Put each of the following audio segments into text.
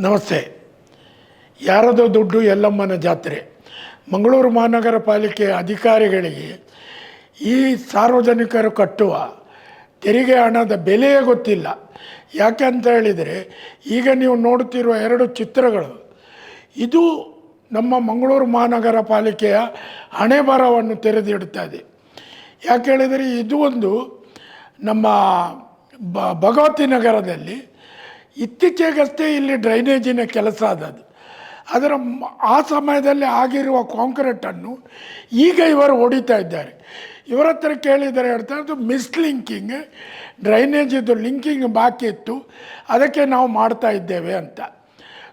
ನಮಸ್ತೆ. ಯಾರದೋ ದುಡ್ಡು ಎಲ್ಲಮ್ಮನ ಜಾತ್ರೆ. ಮಂಗಳೂರು ಮಹಾನಗರ ಪಾಲಿಕೆ ಅಧಿಕಾರಿಗಳಿಗೆ ಈ ಸಾರ್ವಜನಿಕರು ಕಟ್ಟುವ ತೆರಿಗೆ ಹಣದ ಬೆಲೆಯೇ ಗೊತ್ತಿಲ್ಲ. ಯಾಕೆ ಅಂತ ಹೇಳಿದರೆ, ಈಗ ನೀವು ನೋಡುತ್ತಿರುವ ಎರಡು ಚಿತ್ರಗಳು. ಇದು ನಮ್ಮ ಮಂಗಳೂರು ಮಹಾನಗರ ಪಾಲಿಕೆಯ ಹಣೆ ಬರವನ್ನು ತೆರೆದಿಡ್ತಾ ಇದೆ. ಯಾಕೆ ಹೇಳಿದರೆ, ಇದು ಒಂದು ನಮ್ಮ ಭಗವತಿ ನಗರದಲ್ಲಿ ಇತ್ತೀಚೆಗಷ್ಟೇ ಇಲ್ಲಿ ಡ್ರೈನೇಜಿನ ಕೆಲಸ ಆದದ್ದು ಅದರ ಆ ಸಮಯದಲ್ಲಿ ಆಗಿರುವ ಕಾಂಕ್ರೀಟನ್ನು ಈಗ ಇವರು ಹೊಡಿತಾ ಇದ್ದಾರೆ. ಇವರ ಹತ್ರ ಕೇಳಿದರೆ ಹೇಳ್ತಾರೆ, ಅದು ಮಿಸ್ಲಿಂಕಿಂಗ್, ಡ್ರೈನೇಜಿದು ಲಿಂಕಿಂಗ್ ಬಾಕಿ ಇತ್ತು ಅದಕ್ಕೆ ನಾವು ಮಾಡ್ತಾ ಇದ್ದೇವೆ ಅಂತ.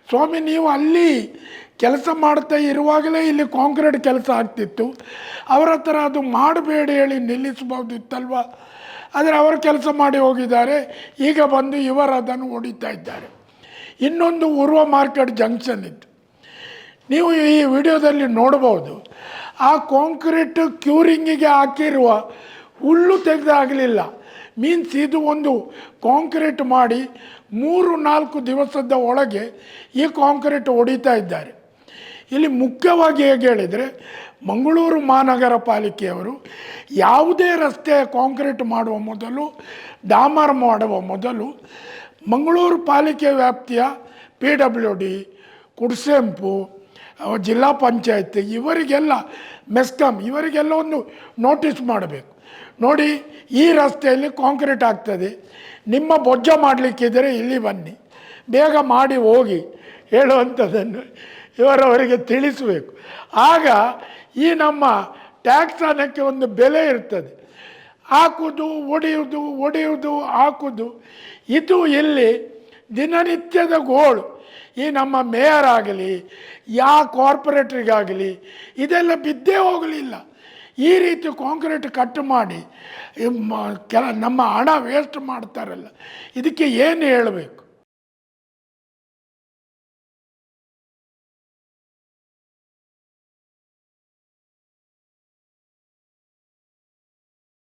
ಸ್ವಾಮಿ, ನೀವು ಅಲ್ಲಿ ಕೆಲಸ ಮಾಡ್ತಾ ಇರುವಾಗಲೇ ಇಲ್ಲಿ ಕಾಂಕ್ರೀಟ್ ಕೆಲಸ ಆಗ್ತಿತ್ತು. ಅವರ ಹತ್ರ ಅದು ಮಾಡಬೇಡಿ ಹೇಳಿ ನಿಲ್ಲಿಸಬಹುದಿತ್ತಲ್ವ ಆದರೆ ಅವರು ಕೆಲಸ ಮಾಡಿ ಹೋಗಿದ್ದಾರೆ. ಈಗ ಬಂದು ಇವರು ಅದನ್ನು ಹೊಡಿತಾ ಇದ್ದಾರೆ. ಇನ್ನೊಂದು ಉರ್ವ ಮಾರ್ಕೆಟ್ ಜಂಕ್ಷನ್ ಇತ್ತು. ನೀವು ಈ ವಿಡಿಯೋದಲ್ಲಿ ನೋಡ್ಬೋದು ಆ ಕಾಂಕ್ರೀಟ್ ಕ್ಯೂರಿಂಗಿಗೆ ಹಾಕಿರುವ ಹುಲ್ಲು ತೆಗೆದಾಗಲಿಲ್ಲ. ಮೀನ್ಸ್ ಇದು ಒಂದು ಕಾಂಕ್ರೀಟ್ ಮಾಡಿ ಮೂರು ನಾಲ್ಕು ದಿವಸದ ಒಳಗೆ ಈ ಕಾಂಕ್ರೀಟ್ ಹೊಡಿತಾ ಇದ್ದಾರೆ. ಇಲ್ಲಿ ಮುಖ್ಯವಾಗಿ ಹೇಗೆ ಹೇಳಿದರೆ ಮಂಗಳೂರು ಮಹಾನಗರ ಪಾಲಿಕೆಯವರು ಯಾವುದೇ ರಸ್ತೆ ಕಾಂಕ್ರೀಟ್ ಮಾಡುವ ಮೊದಲು, ಡಾಮರ್ ಮಾಡುವ ಮೊದಲು ಮಂಗಳೂರು ಪಾಲಿಕೆ ವ್ಯಾಪ್ತಿಯ ಪಿ ಡಬ್ಲ್ಯೂ ಡಿ, ಕುಡ್ಸೆಂಪು ಜಿಲ್ಲಾ ಪಂಚಾಯತ್, ಇವರಿಗೆಲ್ಲ ಮೆಸ್ಕಾಂ, ಇವರಿಗೆಲ್ಲ ಒಂದು ನೋಟಿಸ್ ಮಾಡಬೇಕು. ನೋಡಿ ಈ ರಸ್ತೆಯಲ್ಲಿ ಕಾಂಕ್ರೀಟ್ ಆಗ್ತದೆ. ನಿಮ್ಮ ಬೊಜ್ಜ ಮಾಡಲಿಕ್ಕಿದ್ದರೆ ಇಲ್ಲಿ ಬನ್ನಿ. ಬೇಗ ಮಾಡಿ ಹೋಗಿ ಹೇಳುವಂಥದ್ದನ್ನು ಇವರವರಿಗೆ ತಿಳಿಸಬೇಕು. ಆಗ ಈ ನಮ್ಮ ಟ್ಯಾಕ್ಸ್ ಒಂದು ಬೆಲೆ ಇರ್ತದೆ. ಹಾಕುವುದು ಒಡೆಯುವುದು ಒಡೆಯುವುದು ಹಾಕುವುದು ಇದು ಇಲ್ಲಿ ದಿನನಿತ್ಯದ ಗೋಳು. ಈ ನಮ್ಮ ಮೇಯರ್ ಆಗಲಿ ಯಾವ ಕಾರ್ಪೊರೇಟ್ರಿಗಾಗಲಿ ಇದೆಲ್ಲ ಬಿದ್ದೇ ಹೋಗಲಿಲ್ಲ. ಈ ರೀತಿ ಕಾಂಕ್ರೀಟ್ ಕಟ್ ಮಾಡಿ, ಈ ಮ- ಕೆಲ ನಮ್ಮ ಹಣ ವೇಸ್ಟ್ ಮಾಡ್ತಾರಲ್ಲ, ಇದಕ್ಕೆ ಏನು ಹೇಳಬೇಕು?